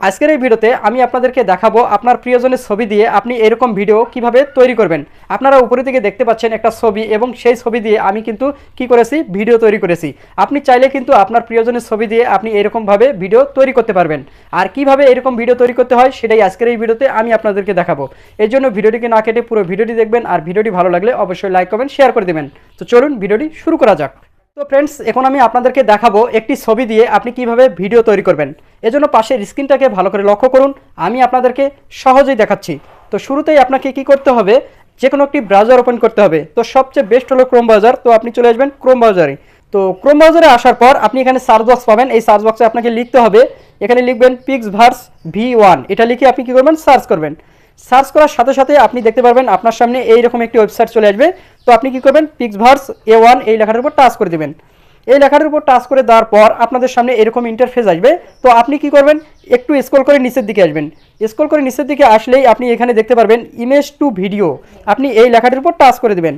আজকের এই ভিডিওতে আমি আপনাদেরকে দেখাবো আপনার প্রিয়জনের ছবি দিয়ে আপনি এরকম ভিডিও কীভাবে তৈরি করবেন। আপনারা উপরে থেকে দেখতে পাচ্ছেন একটা ছবি এবং সেই ছবি দিয়ে আমি কিন্তু কি করেছি, ভিডিও তৈরি করেছি। আপনি চাইলে কিন্তু আপনার প্রিয়জনের ছবি দিয়ে আপনি এরকমভাবে ভিডিও তৈরি করতে পারবেন। আর কীভাবে এরকম ভিডিও তৈরি করতে হয় সেটাই আজকের এই ভিডিওতে আমি আপনাদেরকে দেখাবো। এই জন্য ভিডিওটিকে না কেটে পুরো ভিডিওটি দেখবেন, আর ভিডিওটি ভালো লাগলে অবশ্যই লাইক করবেন শেয়ার করে দেবেন। তো চলুন ভিডিওটি শুরু করা যাক। তো ফ্রেন্ডস এখন আমি আপনাদেরকে দেখাবো একটি ছবি দিয়ে আপনি কীভাবে ভিডিও তৈরি করবেন। এজন্য পাশের স্ক্রিনটাকে ভালো করে লক্ষ্য করুন, আমি আপনাদেরকে সহজেই দেখাচ্ছি। তো শুরুতেই আপনাকে কি করতে হবে যে কোনো একটি ব্রাউজার ওপেন করতে হবে। তো সবচেয়ে বেস্ট হলো ক্রোম ব্রাউজার তো আপনি চলে আসবেন ক্রোম ব্রাউজারে তো ক্রোম ব্রাউজারে আসার পর আপনি এখানে সার্চ বক্স পাবেন। এই সার্চ বক্সে আপনাকে লিখতে হবে, এখানে লিখবেন পিক্স ভার্স ভি ওয়ান এটা লিখে আপনি কি করবেন সার্চ করবেন। সার্চ করার সাথে সাথে আপনি দেখতে পারবেন আপনার সামনে এইরকম একটি ওয়েবসাইট চলে আসবে। তো আপনি কি করবেন? পিক্সভার্স এ ওয়ান এই লেখাটার উপর টাচ করে দেবেন। এই লেখাটার উপর টাচ করে দেওয়ার পর আপনাদের সামনে এরকম ইন্টারফেস আসবে। তো আপনি কি করবেন? একটু স্ক্রল করে নিচের দিকে আসবেন। স্ক্রল করে নিচের দিকে আসলেই আপনি এখানে দেখতে পারবেন ইমেজ টু ভিডিও আপনি এই লেখাটির উপর টাচ করে দেবেন।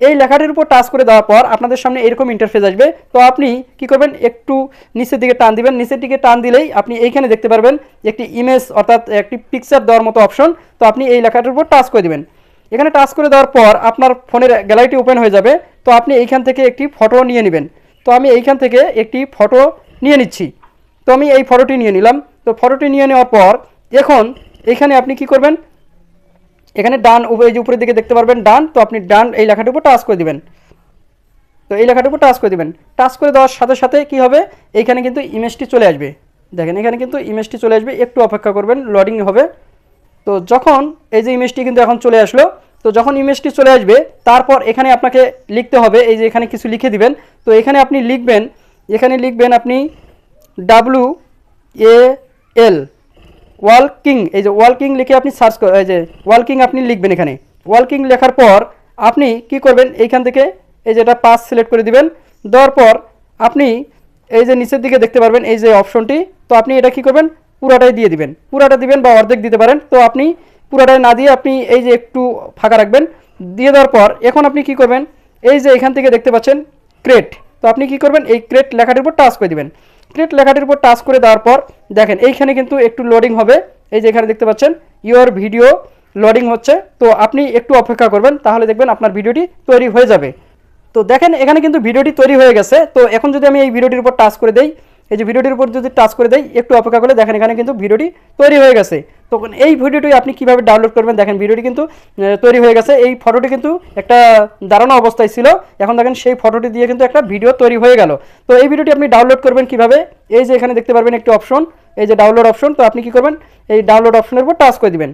এই লেখাটির উপর টাচ করে দেওয়ার পর আপনাদের সামনে এরকম ইন্টারফেস আসবে। তো আপনি কি করবেন? একটু নিচের দিকে টান দিবেন। নিচের দিকে টান দিলেই আপনি এইখানে দেখতে পারবেন একটি ইমেজ অর্থাৎ একটি পিকচার দেওয়ার মতো অপশন তো আপনি এই লেখাটির উপর টাচ করে দিবেন। এখানে টাচ করে দেওয়ার পর আপনার ফোনের গ্যালারিটি ওপেন হয়ে যাবে। তো আপনি এইখান থেকে একটি ফটো নিয়ে নেবেন। তো আমি এইখান থেকে একটি ফটো নিয়ে নিচ্ছি। তো আমি এই ফটোটি নিয়ে নিলাম। তো ফটোটি নিয়ে নেওয়ার পর এখন এখানে আপনি কি করবেন? এখানে ডান এই যে উপরের দিকে দেখতে পারবেন, ডান, তো আপনি ডান এই লেখাটির উপর টাচ করে দিবেন। তো এই লেখাটির উপর টাচ করে দিবেন। টাচ করে দেওয়ার সাথে সাথে কি হবে? এইখানে কিন্তু ইমেজটি চলে আসবে। দেখেন, এখানে কিন্তু ইমেজটি চলে আসবে। একটু অপেক্ষা করবেন লোডিং হবে। তো যখন এই যে ইমেজটি কিন্তু এখন চলে আসলো, তো যখন ইমেজটি চলে আসবে, তারপর এখানে আপনাকে লিখতে হবে, এই যে এখানে কিছু লিখে দিবেন। তো এখানে আপনি লিখবেন, এখানে লিখবেন আপনি ডাব্লু এ এল ওয়ালকিং, এই যে ওয়ালকিং লিখে আপনি সার্চ এই যে ওয়ালকিং আপনি লিখবেন এখানে। ওয়ালকিং লেখার পর আপনি কি করবেন? এইখান থেকে এই যেটা পাস সিলেক্ট করে দিবেন। দেওয়ার পর আপনি এই যে নিচের দিকে দেখতে পারবেন এই যে অপশনটি তো আপনি এটা কি করবেন? পুরাটাই দিয়ে দিবেন। পুরাটা দিবেন বা অর্ধেক দিতে পারেন। তো আপনি পুরাটাই না দিয়ে আপনি এই যে একটু ফাঁকা রাখবেন। দিয়ে দেওয়ার পর এখন আপনি কি করবেন? এই যে এখান থেকে দেখতে পাচ্ছেন ক্রেট তো আপনি কি করবেন? এই ক্রেট লেখাটির উপর টাচ করে দিবেন। ক্রেট লেখাটির উপর টাচ করে দেওয়ার পর, দেখেন এইখানে কিন্তু একটু লোডিং হবে। এই যে এখানে দেখতে পাচ্ছেন ইওর ভিডিও লোডিং হচ্ছে। তো আপনি একটু অপেক্ষা করবেন, তাহলে দেখবেন আপনার ভিডিওটি তৈরি হয়ে যাবে। তো দেখেন, এখানে কিন্তু ভিডিওটি তৈরি হয়ে গেছে। তো এখন যদি আমি এই ভিডিওটির উপর টাচ করে দেই এই যে ভিডিওটির উপর যদি টাচ করে দেয় একটু অপেক্ষা করলে দেখেন এখানে কিন্তু ভিডিওটি তৈরি হয়ে গেছে। তখন এই ভিডিওটি আপনি কীভাবে ডাউনলোড করবেন দেখেন, ভিডিওটি কিন্তু তৈরি হয়ে গেছে। এই ফটোটি কিন্তু একটা দাঁড়ানো অবস্থায় ছিল। এখন দেখেন সেই ফটোটি দিয়ে কিন্তু একটা ভিডিও তৈরি হয়ে গেল। তো এই ভিডিওটি আপনি ডাউনলোড করবেন কীভাবে? এই যে এখানে দেখতে পারবেন একটি অপশন এই যে ডাউনলোড অপশন তো আপনি কি করবেন? এই ডাউনলোড অপশনের উপর টাচ করে দিবেন।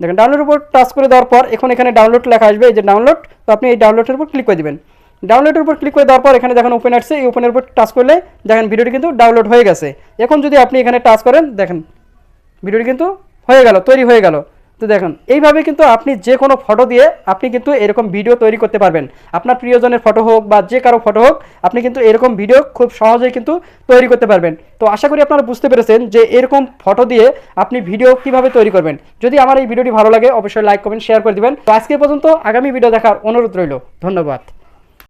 দেখেন ডাউনলোডের উপর টাচ করে দেওয়ার পর এখন এখানে ডাউনলোড লেখা আসবে। এই যে ডাউনলোড তো আপনি এই ডাউনলোডের উপর ক্লিক করে দিবেন। ডাউনলোডের উপর ক্লিক করে দেওয়ার পর এখানে দেখেন ওপেন আসছে। এই ওপেনের উপর টাচ করলে দেখেন ভিডিওটি কিন্তু ডাউনলোড হয়ে গেছে। এখন যদি আপনি এখানে টাচ করেন, দেখেন ভিডিওটি কিন্তু হয়ে গেল, তৈরি হয়ে গেল। তো দেখুন, এইভাবে কিন্তু আপনি যে কোনো ফটো দিয়ে আপনি কিন্তু এরকম ভিডিও তৈরি করতে পারবেন। আপনার প্রিয়জনের ফটো হোক বা যে কারও ফটো হোক, আপনি কিন্তু এরকম ভিডিও খুব সহজেই কিন্তু তৈরি করতে পারবেন। তো আশা করি আপনারা বুঝতে পেরেছেন যে এরকম ফটো দিয়ে আপনি ভিডিও কীভাবে তৈরি করবেন। যদি আমার এই ভিডিওটি ভালো লাগে, অবশ্যই লাইক কমেন্ট শেয়ার করে দিবেন। তো আজকে পর্যন্ত আগামী ভিডিও দেখার অনুরোধ রইল। ধন্যবাদ।